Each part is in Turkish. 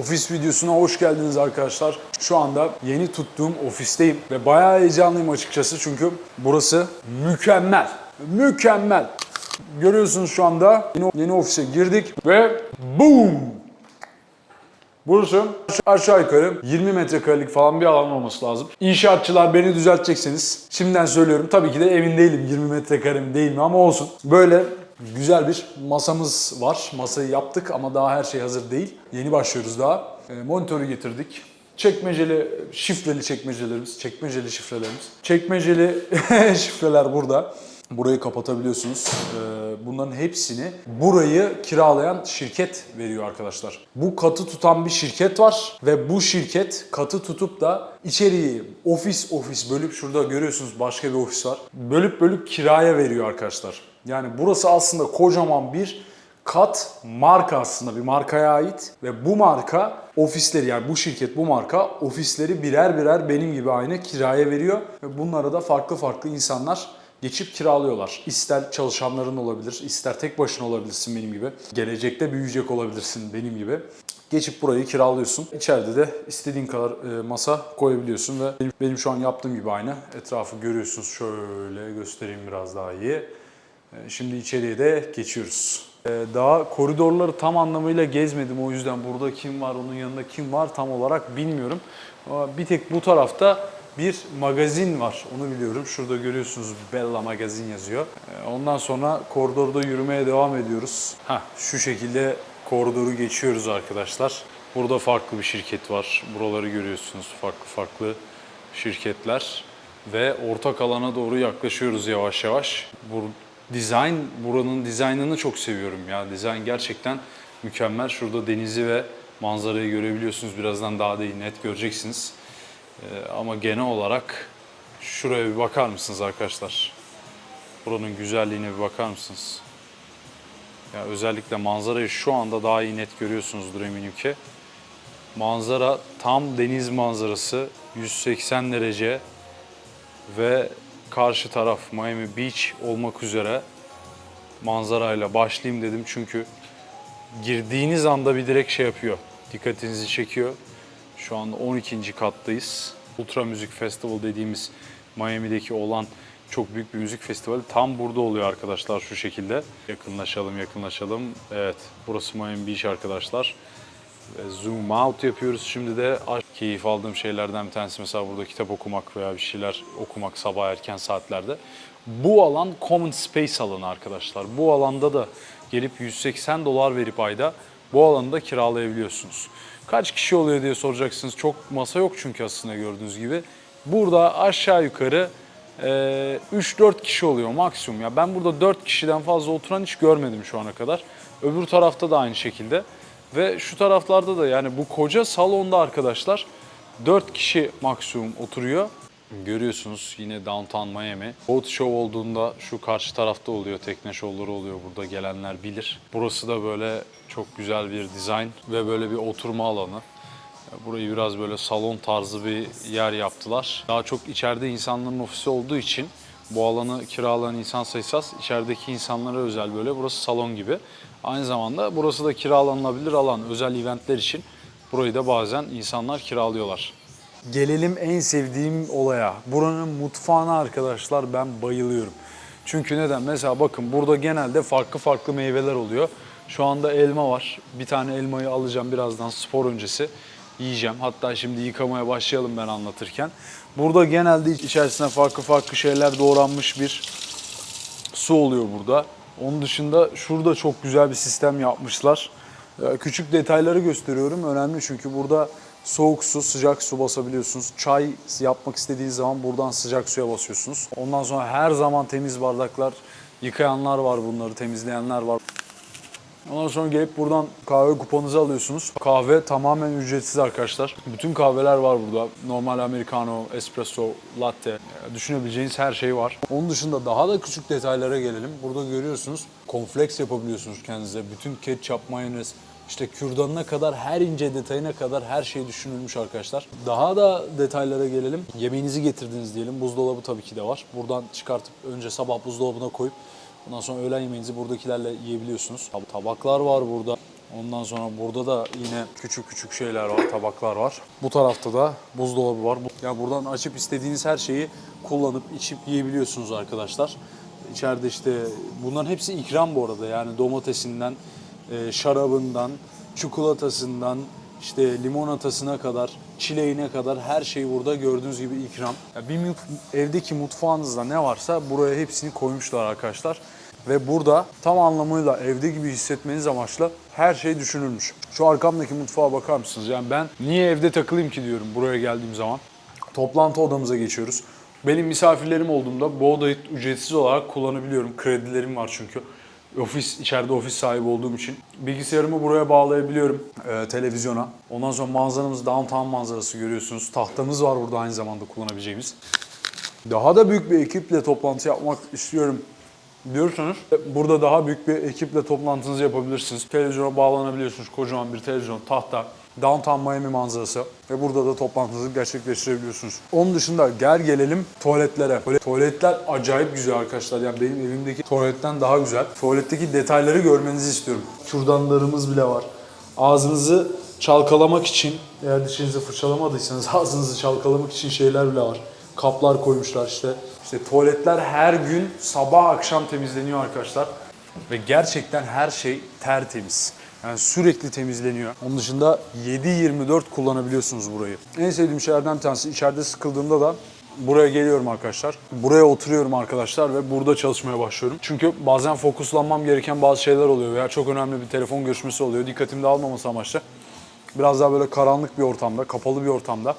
Ofis videosuna hoş geldiniz arkadaşlar. Şu anda yeni tuttuğum ofisteyim ve bayağı heyecanlıyım açıkçası çünkü burası mükemmel. Mükemmel. Görüyorsunuz şu anda yeni, yeni ofise girdik ve boom! Burası aşağı yukarı 20 metrekarelik falan bir alan olması lazım. İnşaatçılar beni düzeltecekseniz şimdiden söylüyorum. Tabii ki de emin değilim 20 metrekare mi değil mi ama olsun. Böyle güzel bir masamız var. Masayı yaptık ama daha her şey hazır değil. Yeni başlıyoruz daha. E, monitörü getirdik. Çekmeceli, şifreli çekmecelerimiz, çekmeceli şifrelerimiz. Çekmeceli şifreler burada. Burayı kapatabiliyorsunuz. Ee, Bunların hepsini burayı kiralayan şirket veriyor arkadaşlar. Bu katı tutan bir şirket var ve bu şirket katı tutup da içeriği ofis ofis bölüp şurada görüyorsunuz başka bir ofis var. Bölüp bölüp kiraya veriyor arkadaşlar. Yani burası aslında kocaman bir kat marka aslında bir markaya ait ve bu marka ofisleri yani bu şirket bu marka ofisleri birer birer benim gibi aynı kiraya veriyor ve bunlara da farklı farklı insanlar geçip kiralıyorlar. İster çalışanların olabilir, ister tek başına olabilirsin benim gibi. Gelecekte büyüyecek olabilirsin benim gibi. Geçip burayı kiralıyorsun. İçeride de istediğin kadar e, masa koyabiliyorsun ve benim, benim şu an yaptığım gibi aynı. Etrafı görüyorsunuz. Şöyle göstereyim biraz daha iyi. E, Şimdi içeriye de geçiyoruz. E, Daha koridorları tam anlamıyla gezmedim o yüzden burada kim var onun yanında kim var tam olarak bilmiyorum. Ama bir tek bu tarafta bir magazin var onu biliyorum. Şurada görüyorsunuz Bella Magazin yazıyor. E, Ondan sonra koridorda yürümeye devam ediyoruz. Heh, şu şekilde koridoru geçiyoruz arkadaşlar. Burada farklı bir şirket var. Buraları görüyorsunuz farklı farklı şirketler ve ortak alana doğru yaklaşıyoruz yavaş yavaş. Dizayn buranın dizaynını çok seviyorum ya. Dizayn gerçekten mükemmel. Şurada denizi ve manzarayı görebiliyorsunuz. Birazdan daha da net göreceksiniz. Ee, ama genel olarak şuraya bir bakar mısınız arkadaşlar? Buranın güzelliğine bir bakar mısınız? Ya özellikle manzarayı şu anda daha iyi net görüyorsunuzdur eminim ki. Manzara tam deniz manzarası 180 derece ve karşı taraf Miami Beach olmak üzere manzarayla başlayayım dedim çünkü girdiğiniz anda bir direkt şey yapıyor. Dikkatinizi çekiyor. Şu anda 12. kattayız. Ultra Müzik Festival dediğimiz Miami'deki olan çok büyük bir müzik festivali tam burada oluyor arkadaşlar şu şekilde. Yakınlaşalım yakınlaşalım. Evet burası Miami Beach arkadaşlar. Zoom out yapıyoruz. Şimdi de keyif aldığım şeylerden bir tanesi mesela burada kitap okumak veya bir şeyler okumak sabah erken saatlerde. Bu alan common space alanı arkadaşlar. Bu alanda da gelip 180 dolar verip ayda bu alanı da kiralayabiliyorsunuz. Kaç kişi oluyor diye soracaksınız. Çok masa yok çünkü aslında gördüğünüz gibi. Burada aşağı yukarı e, 3-4 kişi oluyor maksimum. Ya ben burada 4 kişiden fazla oturan hiç görmedim şu ana kadar. Öbür tarafta da aynı şekilde. Ve şu taraflarda da yani bu koca salonda arkadaşlar 4 kişi maksimum oturuyor. Görüyorsunuz yine Downtown Miami. Boat Show olduğunda şu karşı tarafta oluyor. Tekne şovları oluyor burada gelenler bilir. Burası da böyle çok güzel bir dizayn ve böyle bir oturma alanı. Burayı biraz böyle salon tarzı bir yer yaptılar. Daha çok içeride insanların ofisi olduğu için bu alanı kiralayan insan sayısı az. İçerideki insanlara özel böyle burası salon gibi. Aynı zamanda burası da kiralanabilir alan. Özel eventler için burayı da bazen insanlar kiralıyorlar. Gelelim en sevdiğim olaya. Buranın mutfağına arkadaşlar ben bayılıyorum. Çünkü neden? Mesela bakın burada genelde farklı farklı meyveler oluyor. Şu anda elma var. Bir tane elmayı alacağım birazdan spor öncesi yiyeceğim. Hatta şimdi yıkamaya başlayalım ben anlatırken. Burada genelde içerisine farklı farklı şeyler doğranmış bir su oluyor burada. Onun dışında şurada çok güzel bir sistem yapmışlar. Ee, Küçük detayları gösteriyorum. Önemli çünkü burada soğuk su, sıcak su basabiliyorsunuz. Çay yapmak istediğiniz zaman buradan sıcak suya basıyorsunuz. Ondan sonra her zaman temiz bardaklar, yıkayanlar var bunları, temizleyenler var. Ondan sonra gelip buradan kahve kuponunuzu alıyorsunuz. Kahve tamamen ücretsiz arkadaşlar. Bütün kahveler var burada. Normal americano, espresso, latte. Düşünebileceğiniz her şey var. Onun dışında daha da küçük detaylara gelelim. Burada görüyorsunuz konfleks yapabiliyorsunuz kendinize. Bütün ketçap, mayonez, işte kürdanına kadar her ince detayına kadar her şey düşünülmüş arkadaşlar. Daha da detaylara gelelim. Yemeğinizi getirdiniz diyelim. Buzdolabı tabii ki de var. Buradan çıkartıp önce sabah buzdolabına koyup Ondan sonra öğlen yemeğinizi buradakilerle yiyebiliyorsunuz. Tab- Tabaklar var burada. Ondan sonra burada da yine küçük küçük şeyler var, tabaklar var. Bu tarafta da buzdolabı var. Bu- Ya buradan açıp istediğiniz her şeyi kullanıp içip yiyebiliyorsunuz arkadaşlar. İçeride işte bunların hepsi ikram bu arada. Yani domatesinden, e, şarabından, çikolatasından, işte limonatasına kadar, çileğine kadar her şey burada gördüğünüz gibi ikram. Ya bir evdeki mutfağınızda ne varsa buraya hepsini koymuşlar arkadaşlar. Ve burada tam anlamıyla evde gibi hissetmeniz amaçlı her şey düşünülmüş. Şu arkamdaki mutfağa bakar mısınız? Yani ben niye evde takılayım ki diyorum buraya geldiğim zaman. Toplantı odamıza geçiyoruz. Benim misafirlerim olduğunda bu odayı ücretsiz olarak kullanabiliyorum. Kredilerim var çünkü. Ofis, içeride ofis sahibi olduğum için. Bilgisayarımı buraya bağlayabiliyorum e, televizyona. Ondan sonra manzaramız downtown manzarası görüyorsunuz. Tahtamız var burada aynı zamanda kullanabileceğimiz. Daha da büyük bir ekiple toplantı yapmak istiyorum diyorsanız burada daha büyük bir ekiple toplantınızı yapabilirsiniz. Televizyona bağlanabiliyorsunuz. Kocaman bir televizyon, tahta, Downtown Miami manzarası ve burada da toplantınızı gerçekleştirebiliyorsunuz. Onun dışında gel gelelim tuvaletlere. Tuvaletler acayip güzel arkadaşlar. Yani benim evimdeki tuvaletten daha güzel. Tuvaletteki detayları görmenizi istiyorum. Kürdanlarımız bile var. Ağzınızı çalkalamak için, eğer dişinizi fırçalamadıysanız ağzınızı çalkalamak için şeyler bile var. Kaplar koymuşlar işte. İşte tuvaletler her gün sabah akşam temizleniyor arkadaşlar. Ve gerçekten her şey tertemiz. Yani sürekli temizleniyor. Onun dışında 7-24 kullanabiliyorsunuz burayı. En sevdiğim şeylerden bir tanesi içeride sıkıldığımda da buraya geliyorum arkadaşlar. Buraya oturuyorum arkadaşlar ve burada çalışmaya başlıyorum. Çünkü bazen fokuslanmam gereken bazı şeyler oluyor veya çok önemli bir telefon görüşmesi oluyor. Dikkatimde dağılmaması amaçlı. Biraz daha böyle karanlık bir ortamda, kapalı bir ortamda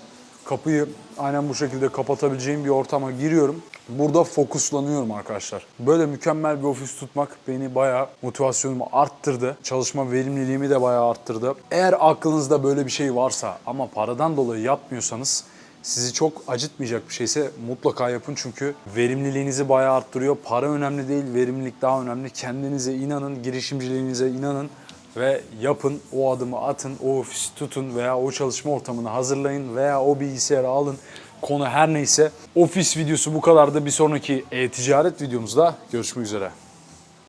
kapıyı aynen bu şekilde kapatabileceğim bir ortama giriyorum. Burada fokuslanıyorum arkadaşlar. Böyle mükemmel bir ofis tutmak beni bayağı motivasyonumu arttırdı. Çalışma verimliliğimi de bayağı arttırdı. Eğer aklınızda böyle bir şey varsa ama paradan dolayı yapmıyorsanız sizi çok acıtmayacak bir şeyse mutlaka yapın çünkü verimliliğinizi bayağı arttırıyor. Para önemli değil, verimlilik daha önemli. Kendinize inanın, girişimciliğinize inanın ve yapın, o adımı atın, o ofisi tutun veya o çalışma ortamını hazırlayın veya o bilgisayarı alın. Konu her neyse. Ofis videosu bu kadar da bir sonraki e-ticaret videomuzda görüşmek üzere.